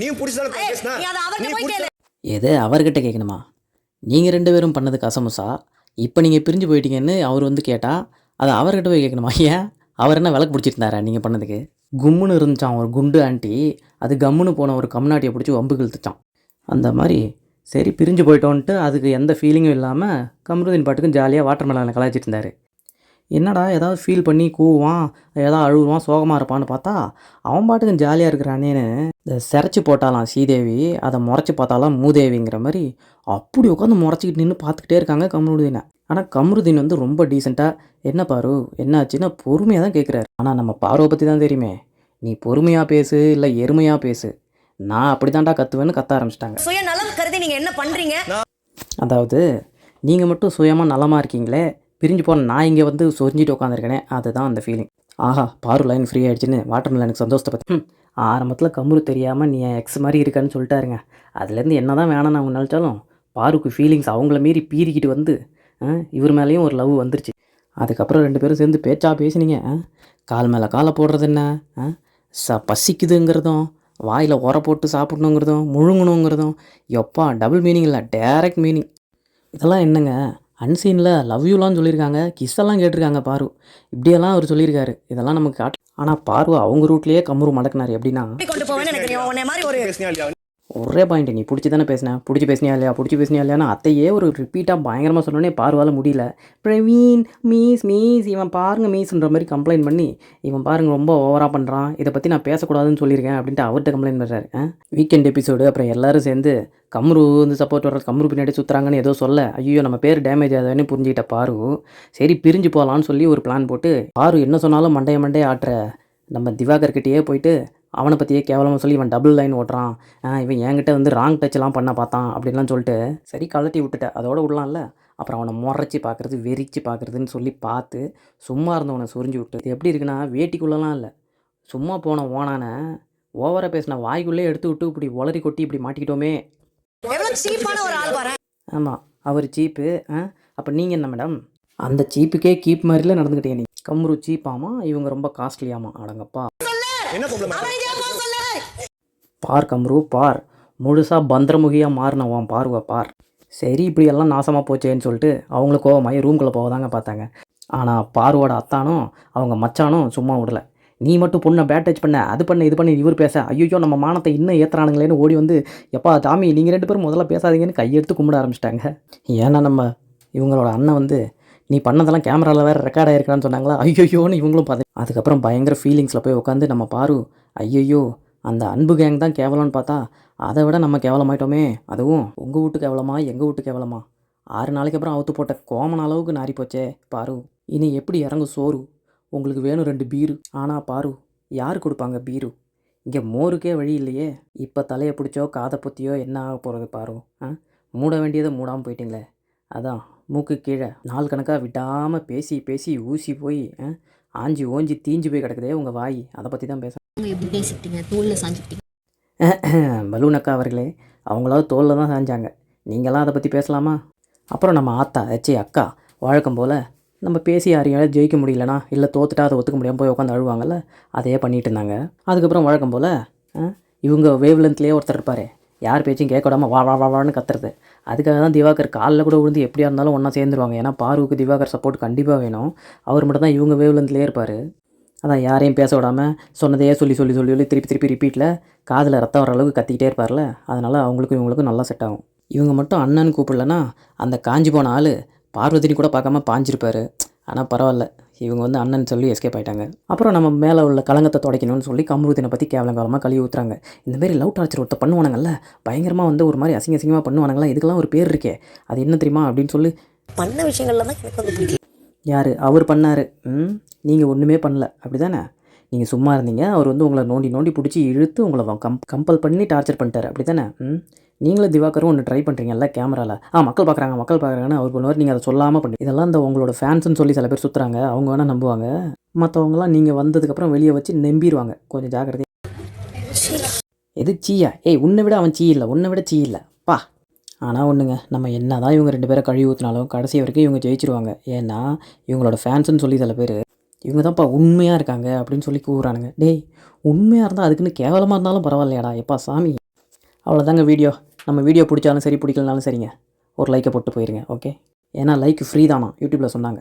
நீ எது அவர்கிட்ட கேட்கணுமா? நீங்கள் ரெண்டு பேரும் பண்ணது கசமுசா? இப்போ நீங்கள் பிரிஞ்சு போயிட்டீங்கன்னு அவர் வந்து கேட்டால் அதை அவர்கிட்ட போய் கேட்கணுமா? ஏன்? அவர் என்ன விளக்கு பிடிச்சிருந்தாரா நீங்கள் பண்ணதுக்கு? கும்முன்னு இருந்துச்சான் ஒரு குண்டு ஆண்டி. அது கம்முன்னு போன ஒரு கம்நாட்டியை பிடிச்சி வம்பு இழுத்துச்சான் அந்த மாதிரி சரி பிரிஞ்சு போயிட்டோன்ட்டு அதுக்கு எந்த ஃபீலிங்கும் இல்லாமல் கம்ருதீன் பாட்டுக்கும் ஜாலியாக வாட்டர் மெலனை கலாய்ச்சிட்டு இருந்தார். என்னடா ஏதாவது ஃபீல் பண்ணி கூவான் ஏதாவது அழுவான் சோகமாக இருப்பான்னு பார்த்தா அவன் பாட்டுக்கும் ஜாலியாக இருக்கிறானேன்னு இந்த சிரைச்சி போட்டாலாம் ஸ்ரீதேவி அதை முறைச்சி பார்த்தாலாம் மூதேவிங்கிற மாதிரி அப்படி உட்காந்து முறைச்சிக்கிட்டு நின்று பார்த்துக்கிட்டே இருக்காங்க கம்ருதீனை. ஆனால் கம்ருதீன் வந்து ரொம்ப டீசெண்டாக என்ன பாரு என்னாச்சுன்னா பொறுமையாக தான் கேட்குறாரு ஆனால் நம்ம பார்வை பற்றி தான் தெரியுமே. நீ பொறுமையாக பேசு இல்லை எருமையாக பேசு. நான் அப்படி தான்டா கத்துவேன்னு கத்த ஆரம்பிச்சிட்டாங்க. சுய நலம் கருதி நீங்க என்ன பண்றீங்க? அதாவது நீங்கள் மட்டும் சுயமாக நலமாக இருக்கீங்களே பிரிஞ்சு போன நான் இங்கே வந்து சொரிஞ்சிட்டு உட்காந்துருக்கேனே அதுதான் அந்த ஃபீலிங் ஆஹா பாரு லைன் ஃப்ரீ ஆயிடுச்சுன்னு வாட்டர் மெலனுக்கு சந்தோஷத்தை ஆரம்பத்தில் கம்முரு தெரியாமல் நீ எக்ஸ் மாதிரி இருக்கான்னு சொல்லிட்டாருங்க. அதுலேருந்து என்ன தான் வேணாம் நான் நினச்சாலும் பாருக்கு ஃபீலிங்ஸ் அவங்கள மீறி பீறிக்கிட்டு வந்து ஆ, இவர் மேலேயும் ஒரு லவ் வந்துருச்சு. அதுக்கப்புறம் ரெண்டு பேரும் சேர்ந்து பேச்சா பேசுனீங்க கால் மேலே காலை போடுறது என்ன ஆ? ச பசிக்குதுங்கிறதும் வாயில் உர போட்டு சாப்பிடணுங்கிறதும் முழுங்கணுங்கிறதும் எப்பா டபுள் மீனிங் இல்லை டேரக்ட் மீனிங் இதெல்லாம் என்னங்க? அன்சீனில் லவ் யூலாம் சொல்லியிருக்காங்க. கிஸ் எல்லாம் கேட்டிருக்காங்க பாரு. இப்படியெல்லாம் அவர் சொல்லியிருக்காரு. இதெல்லாம் நமக்கு காட்டு ஆனால் பாரு அவங்க ரூட்லேயே கம்முரு மடக்குனாரு. எப்படின்னா ஒரே பாயிண்ட் நீ பிடிச்சி தானே பேசினேன் பிடிச்சி பேசினியா இல்லையா? பிடிச்சி பேசினியா இல்லையான்னு அத்தையே ஒரு ரிப்பீட்டாக பயங்கரமாக சொன்னோன்னே பார்வால முடியல. பிரவீன் மீஸ் மீஸ் இவன் பாருங்க மீஸ்ன்ற மாதிரி கம்ப்ளைண்ட் பண்ணி இவன் பாருங்க ரொம்ப ஓவராக பண்ணுறான் இதை பற்றி நான் பேசக்கூடாதுன்னு சொல்லியிருக்கேன் அப்படின்ட்டு அவர்கிட்ட கம்ப்ளைண்ட் பண்ணுறாரு வீக்கெண்ட் எபிசோடு அப்புறம் எல்லோரும் சேர்ந்து கம்ரு வந்து சப்போர்ட் வர்றது கம்ரு பின்னாடி சுற்றுறாங்கன்னு ஏதோ சொல்ல ஐயோ நம்ம பேர் டேமேஜ் ஆகுதுன்னு புரிஞ்சுக்கிட்ட பாரு. சரி பிரிஞ்சு போகலான்னு சொல்லி ஒரு பிளான் போட்டு பாரு என்ன சொன்னாலும் மண்டைய மண்டைய ஆட்டுற. நம்ம திவாகர்கிட்டயே போயிட்டு அவனை பற்றியே கேவலமாக சொல்லி இவன் டபுள் லைன் ஓட்டுறான். இவன் என்கிட்ட வந்து ராங் டச்லாம் பண்ண பார்த்தான் அப்படின்லாம் சொல்லிட்டு சரி கழட்டி விட்டுட்டேன் அதோட விடலாம்ல. அப்புறம் அவனை முறைச்சி பார்க்குறது வெறிச்சு பார்க்குறதுன்னு சொல்லி பார்த்து சும்மா இருந்தவனை சொரிஞ்சு விட்டு எப்படி இருக்குன்னா வேட்டிக்குள்ளலாம் இல்லை. சும்மா போன ஓனான ஓவராக பேசின வாய்க்குள்ளே எடுத்து விட்டு இப்படி உளறி கொட்டி இப்படி மாட்டிக்கிட்டோமே. ஆமாம் அவர் சீப்பு. அப்போ நீங்கள் என்ன மேடம் அந்த சீப்புக்கே கீப் மாதிரில நடந்துக்கிட்டீங்க நீ கம்ரு சீப்பாமா இவங்க ரொம்ப காஸ்ட்லியாமா அடங்கப்பா. என்ன ப்ராப்ளம் பார் கம்ரு பார். முழுசாக பந்திரமுகியாக மாறின உன் பார்வை பார். சரி இப்படி எல்லாம் நாசமாக போச்சேன்னு சொல்லிட்டு அவங்களுக்கு கோவமாயி ரூம்குள்ளே போவதாங்க பார்த்தாங்க. ஆனால் பார்வோட அத்தானும் அவங்க மச்சானும் சும்மா விடல. நீ மட்டும் பொண்ணை பேட் டச் பண்ண அது பண்ண இது பண்ணி இவர் பேச. ஐயோ நம்ம மானத்தை இன்னும் ஏற்றுறானுங்களேன்னு ஓடி வந்து எப்பா தாமி நீங்கள் ரெண்டு பேரும் முதல்ல பேசாதீங்கன்னு கையெடுத்து கும்பிட ஆரம்பிச்சிட்டாங்க. ஏன்னா நம்ம இவங்களோட அண்ணன் வந்து நீ பண்ணதெல்லாம் கேமராவில் வேறு ரெக்கார்ட் ஆயிருக்கான்னு சொன்னாங்களா? ஐயோயோன்னு இவங்களும் பார்த்து அதுக்கப்புறம் பயங்கர ஃபீலிங்ஸில் போய் உட்காந்து நம்ம பாரு ஐயையோ அந்த அன்பு கேங் தான் கேவலம்னு பார்த்தா அதை விட நம்ம கேவலமாயிட்டோமே அதுவும் உங்கள் வீட்டு கேவலமா எங்கள் வீட்டு கேவலமா? ஆறு நாளைக்கு அப்புறம் அவுத்து போட்ட கோமன் அளவுக்கு நாரி போச்சே பாரு. இனி எப்படி இறங்கும் சோறு? உங்களுக்கு வேணும் ரெண்டு பீரு. ஆனால் பாரு யார் கொடுப்பாங்க பீரு? இங்கே மோருக்கே வழி இல்லையே. இப்போ தலையை பிடிச்சோ காதை பொத்தியோ என்ன ஆக போகிறது பாரு ஆ? மூட வேண்டியதை மூடாமல் போயிட்டீங்களே. அதான் மூக்கு கீழே. நாள் கணக்காக விடாமல் பேசி பேசி ஊசி போய் ஆஞ்சி ஓஞ்சி தீஞ்சு போய் கிடக்குதே உங்கள் வாய். அதை பற்றி தான் பேச எப்படி தோல்ல சாஞ்சுக்கிட்டீங்க. பலூன் அக்கா அவர்களே அவங்களாவது தோலில் தான் சாஞ்சாங்க. நீங்களாம் அதை பற்றி பேசலாமா? அப்புறம் நம்ம ஆத்தா ஏச்சி அக்கா வழக்கம் போல் நம்ம பேசி யாரையாவது ஜெயிக்க முடியலனா இல்லை தோத்துட்டா அதை ஒத்துக்க முடியாமல் போய் உட்காந்து அழுவாங்கல்ல அதையே பண்ணிட்டு இருந்தாங்க. அதுக்கப்புறம் வழக்கம் போல் இவங்க வேவ் லென்த்லேயே ஒருத்தர் இருப்பார். யார் பேச்சும் கேட்க விடாம வா வா வா வான்னு கத்துறது. அதுக்காக தான் திவாகர் காலில் கூட விழுந்து எப்படியா இருந்தாலும் ஒன்றா சேர்ந்துருவாங்க. ஏன்னா பாருவுக்கு திவாகர் சப்போர்ட் கண்டிப்பாக வேணும். அவர் மட்டும் தான் இவங்க வேவ்லேருந்துலேயே இருப்பார். அதான் யாரையும் பேச விடாமல் சொன்னதையே சொல்லி சொல்லி சொல்லி சொல்லி திருப்பி திருப்பி ரிப்பீட்டில் காதில் ரத்தம் வர அளவுக்கு கத்திக்கிட்டே இருப்பார்ல. அதனால் அவங்களுக்கும் இவங்களுக்கும் நல்லா செட் ஆகும். இவங்க மட்டும் அண்ணன் கூப்பிடலன்னா அந்த காஞ்சி போன ஆள் பார்வதினி கூட பார்க்காம பாஞ்சிருப்பார். ஆனால் பரவாயில்ல. இவங்க வந்து அண்ணன் சொல்லி எஸ்கேப் ஆயிட்டாங்க. அப்புறம் நம்ம மேலே உள்ள கலங்கத்தை துடைக்கணும்னு சொல்லி கமருதீனை பற்றி கேவலம் காலமாக கழுவி ஊற்றுறாங்க இந்த மாதிரி லவ் டார்ச்சர் ஒருத்த பண்ணுவானுங்கல்ல பயங்கரமாக வந்து ஒரு மாதிரி அசிங்க அசிங்கமாக பண்ணுவானுங்களா இதுக்கெல்லாம் ஒரு பேர் இருக்கே. அது என்ன தெரியுமா அப்படின்னு சொல்லி பண்ண விஷயங்கள்ல தான் எனக்கு வந்து பிடிக்கும் யார்? அவர் பண்ணார். ம் நீங்கள் ஒன்றுமே பண்ணல. அப்படி தானே நீங்கள் சும்மா இருந்தீங்க. அவர் வந்து உங்களை நோண்டி நோண்டி பிடிச்சி இழுத்து உங்களை கம் கம்பல் பண்ணி டார்ச்சர் பண்ணிட்டார். அப்படி தானே? ம்? நீங்களும் திவாகரும் ஒன்று ட்ரை பண்ணுறீங்கல்ல கேமராவில் ஆ மக்கள் பார்க்குறாங்க மக்கள் பார்க்குறாங்கன்னு அவர் பண்ணுவார். நீங்கள் அதை சொல்லாமல் பண்ணி இதெல்லாம் இந்த உங்களோட ஃபேன்ஸ்னு சொல்லி சில பேர் சுற்றுறாங்க அவங்க வேணால் நம்புவாங்க. மற்றவங்களாம் நீங்கள் வந்ததுக்கப்புறம் வெளியே வச்சு நம்பிடுவாங்க கொஞ்சம் ஜாக்கிரதை எது சீயா? ஏய் உன்னை விட அவன் சீ இல்லை. உன்னை விட சீ இல்லை. பா. ஆனால் ஒன்றுங்க நம்ம என்ன தான் இவங்க ரெண்டு பேரை கழுவி ஊற்றினாலும் கடைசி வரைக்கும் இவங்க ஜெயிச்சிருவாங்க. ஏன்னா இவங்களோட ஃபேன்ஸ்னு சொல்லி சில பேர் இவங்க தான்ப்பா உண்மையாக இருக்காங்க அப்படின்னு சொல்லி கூறானுங்க டேய் உண்மையாக இருந்தால் அதுக்குன்னு கேவலமாக இருந்தாலும் பரவாயில்லையாடா. எப்பா சாமி. அவ்வளோதாங்க வீடியோ. நம்ம வீடியோ பிடிச்சாலும் சரி பிடிக்கலனாலும் சரிங்க. ஒரு லைக்கை போட்டு போயிருங்க ஓகே ஏன்னா லைக் ஃப்ரீ தானா யூடியூப்பில் சொன்னாங்க.